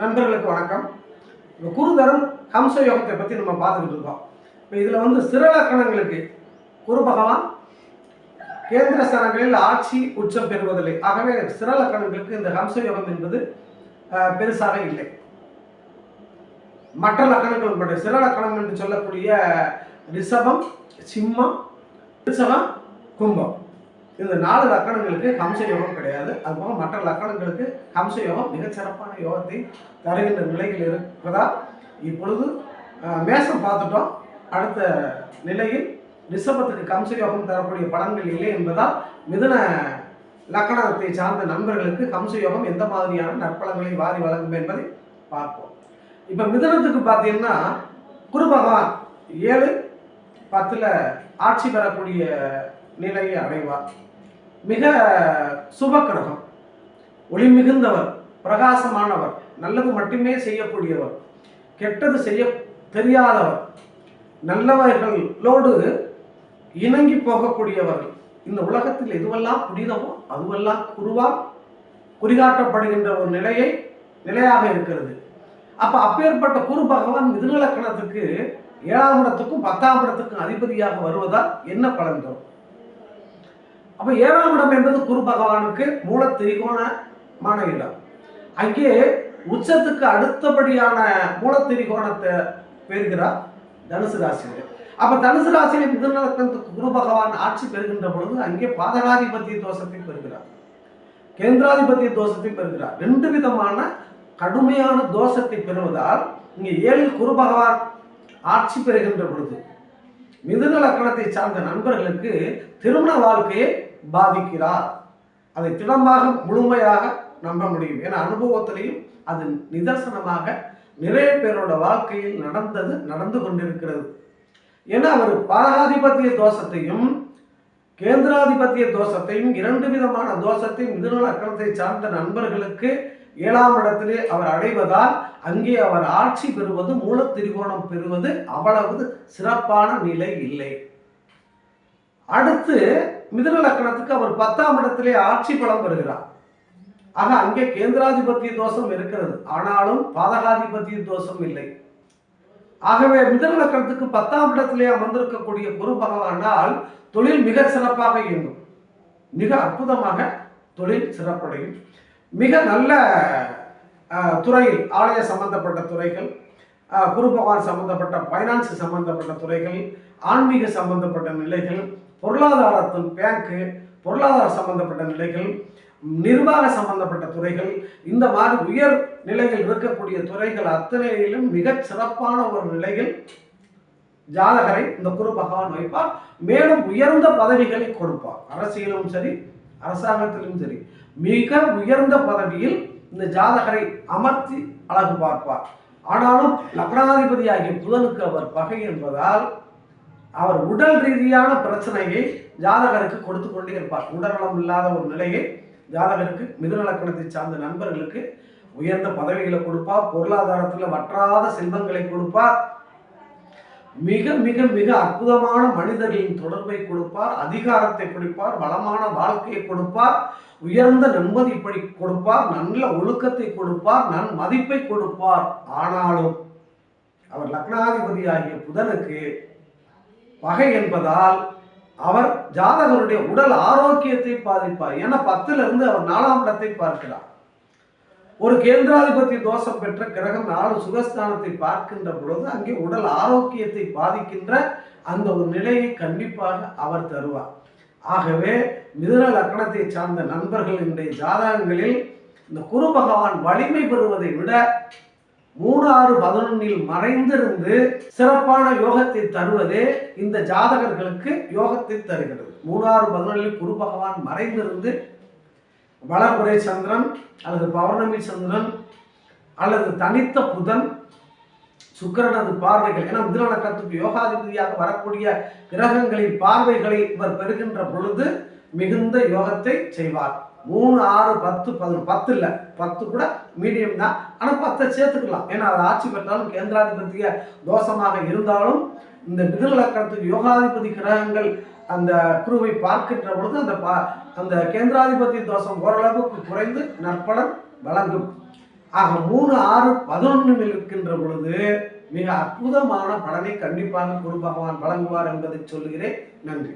நண்பர்களுக்கு வணக்கம். இப்போ குருதரம் ஹம்ச யோகத்தை பற்றி நம்ம பார்த்துக்கிட்டு இருக்கோம். இப்போ இதில் வந்து சிறலக்கணங்களுக்கு குரு பகவான் கேந்திர ஸ்தானங்களில் ஆட்சி உச்சம் பெறுவதில்லை. ஆகவே சிறலக்கணங்களுக்கு இந்த ஹம்ச யோகம் என்பது பெருசாக இல்லை. மற்ற லக்கணங்கள் பற்றி சிறலக்கணம் என்று சொல்லக்கூடிய ரிஷபம் சிம்மம் ரிஷபம் கும்பம். இந்த நாலு லக்கணங்களுக்கு ஹம்ச யோகம் கிடையாது. அதுபோக மற்ற லக்கணங்களுக்கு ஹம்ச யோகம் மிகச்சிறப்பான யோகத்தை தருகின்ற நிலையில் இருப்பதால் இப்பொழுது மேசம் பார்த்துட்டோம். அடுத்த நிலையில் ரிஷபத்துக்கு கம்ச யோகம் தரக்கூடிய பலன்கள் இல்லை என்பதால் மிதுன லக்கணத்தை சார்ந்த நண்பர்களுக்கு கம்ச யோகம் எந்த மாதிரியான நற்பலங்களை வாரி வழங்கும் என்பதை பார்ப்போம். இப்போ மிதுனத்துக்கு பார்த்தீங்கன்னா குரு பகவான் ஏழு பத்தில் ஆட்சி பெறக்கூடிய நிலையை அடைவார். மிக சுப கிரகம் ஒளி மிகுந்தவர் பிரகாசமானவர் நல்லது மட்டுமே செய்யக்கூடியவர் கெட்டது செய்ய தெரியாதவர் நல்லவர்களோடு இணங்கி போகக்கூடியவர்கள். இந்த உலகத்தில் எதுவெல்லாம் புனிதமோ அதுவெல்லாம் குருவால் குறிகாட்டப்படுகின்ற ஒரு நிலையை நிலையாக இருக்கிறது. அப்ப அப்பேற்பட்ட குரு பகவான் மிதுநலக்கணத்துக்கு ஏழாம் இடத்துக்கும் பத்தாம் இடத்துக்கும் அதிபதியாக வருவதால் என்ன பலன் தரும்? அப்போ ஏழாம் இடம் என்பது குரு பகவானுக்கு மூல திரிகோணமான இடம். அங்கே உச்சத்துக்கு அடுத்தபடியான மூல திரிகோணத்தை பெறுகிறார் தனுசு ராசியில் அப்ப தனுசு ராசியில் மிதுநலக்கணத்துக்கு குரு பகவான் ஆட்சி பெறுகின்ற பொழுது அங்கே பாதகாதிபத்திய தோஷத்தை பெறுகிறார். கேந்திராதிபத்திய தோஷத்தை பெறுகிறார். ரெண்டு விதமான கடுமையான தோஷத்தை பெறுவதால் இங்கே ஏழில் குரு பகவான் ஆட்சி பெறுகின்ற பொழுது மிதுன லக்கணத்தை சார்ந்த நண்பர்களுக்கு திருமண வாழ்க்கையை பாதிக்கிறார். அதை திடமாக முழுமையாக நம்ப முடியும். ஏன்னா அனுபவத்திலையும் அது நிதர்சனமாக நிறைய பேரோட வாழ்க்கையில் நடந்தது நடந்து கொண்டிருக்கிறது. ஏன்னா அவர் பாரகாதிபத்திய தோஷத்தையும் கேந்திராதிபத்திய தோஷத்தையும் இரண்டு விதமான தோஷத்தையும் மிதுன அக்கணத்தை சார்ந்த நண்பர்களுக்கு ஏழாம் இடத்திலே அவர் அடைவதால் அங்கே அவர் ஆட்சி பெறுவது மூல திரிகோணம் பெறுவது அவ்வளவு சிறப்பான நிலை இல்லை. அடுத்து மிதுன லக்கணத்துக்கு அவர் பத்தாம் இடத்திலே ஆட்சி பலம் பெறுகிறார். ஆக அங்கே கேந்திராதிபத்திய தோஷம் இருக்கிறது. ஆனாலும் பாதகாதிபத்திய தோஷம் இல்லை. ஆகவே மிதுன லக்கணத்துக்கு பத்தாம் இடத்திலே அமர்ந்திருக்கக்கூடிய குரு பகவானால் தொழில் மிக சிறப்பாக இயங்கும். மிக அற்புதமாக தொழில் சிறப்படையும். மிக நல்ல துறையில் ஆலய சம்பந்தப்பட்ட துறைகள் குரு பகவான் சம்பந்தப்பட்ட ஃபைனான்ஸ் சம்பந்தப்பட்ட துறைகள் ஆன்மீக சம்பந்தப்பட்ட நிலைகள் பொருளாதாரத்தின் பேங்க்கு பொருளாதார சம்பந்தப்பட்ட நிலைகள் நிர்வாக சம்பந்தப்பட்ட துறைகள் இந்த மாதிரி உயர் நிலையில் இருக்கக்கூடிய துறைகள் அத்தனையிலும் மிகச் சிறப்பான ஒரு நிலையில் ஜாதகரை இந்த குரு பகவான் வைப்பார். மேலும் உயர்ந்த பதவிகளை கொடுப்பார். அரசியலும் சரி அரசாங்கத்திலும் சரி மிக உயர்ந்த பதவியில் இந்த ஜாதகரை அமர்த்தி அழகு பார்ப்பார். ஆனாலும் லக்னாதிபதியாகிய புதனுக்கு அவர் பகை என்பதால் அவர் உடல் ரீதியான பிரச்சனையை ஜாதகருக்கு கொடுத்து கொண்டே இருப்பார். உடல்நலம் இல்லாத ஒரு நிலையை ஜாதகருக்கு மிதுநலக்கணத்தை சார்ந்த நண்பர்களுக்கு உயர்ந்த பதவிகளை கொடுப்பார். பொருளாதாரத்தில் வற்றாத செல்வங்களை கொடுப்பார். மிக மிக மிக அற்புதமான மனிதர்களின் தொடர்பை கொடுப்பார். அதிகாரத்தை கொடுப்பார். வளமான வாழ்க்கையை கொடுப்பார். உயர்ந்த நன்மதிப்பை கொடுப்பார். நல்ல ஒழுக்கத்தை கொடுப்பார். நன் மதிப்பை கொடுப்பார். ஆனாலும் அவர் லக்னாதிபதியாகிய புதனுக்கு பகை என்பதால் அவர் ஜாதகருடைய உடல் ஆரோக்கியத்தை பாதிப்பார். ஏன்னா பத்துல இருந்து அவர் நாலாம் இடத்தை பார்க்கிறார். ஒரு கேந்திராதிபத்திய தோஷம் பெற்ற கிரகம் நாலு சுகஸ்தானத்தை பார்க்கின்ற பொழுது அங்கே உடல் ஆரோக்கியத்தை பாதிக்கின்ற அந்த ஒரு நிலையை கண்டிப்பாக அவர் தருவார். ஆகவே மிதுன லக்கணத்தை சார்ந்த நண்பர்களினுடைய ஜாதகங்களில் இந்த குரு பகவான் வலிமை பெறுவதை விட மூணு ஆறு பதினொன்னில் மறைந்திருந்து சிறப்பான யோகத்தை தருவதே இந்த ஜாதகர்களுக்கு யோகத்தை தருகிறது. மூணு ஆறு பதினொன்னில் குரு பகவான் மறைந்திருந்து வளர்புரை சந்திரன் அல்லது பௌர்ணமி சந்திரன் அல்லது தனித்த புதன் சுக்கிரனது பார்வைகள் ஏன்னா மிதுனக்கத்துக்கு யோகாதிபதியாக வரக்கூடிய கிரகங்களின் பார்வைகளை இவர் பெறுகின்ற பொழுது மிகுந்த யோகத்தை செய்வார். மூணு ஆறு பத்து பதினொன்று பத்து இல்லை பத்து கூட மீடியம் தான். ஆனால் பத்தை சேர்த்துக்கலாம். ஏன்னா அவர் ஆட்சி பெற்றாலும் கேந்திராதிபத்திய தோஷமாக இருந்தாலும் இந்த விதிலக்கணத்துக்கு யோகாதிபதி கிரகங்கள் அந்த குருவை பார்க்கின்ற பொழுது அந்த பா அந்த கேந்திராதிபதி தோஷம் ஓரளவுக்கு குறைந்து நற்பலன் வழங்கும். ஆக மூணு ஆறு பதினொன்றில் இருக்கின்ற பொழுது மிக அற்புதமான பலனை கண்டிப்பாக குரு பகவான் வழங்குவார் என்பதை சொல்லுகிறேன். நன்றி.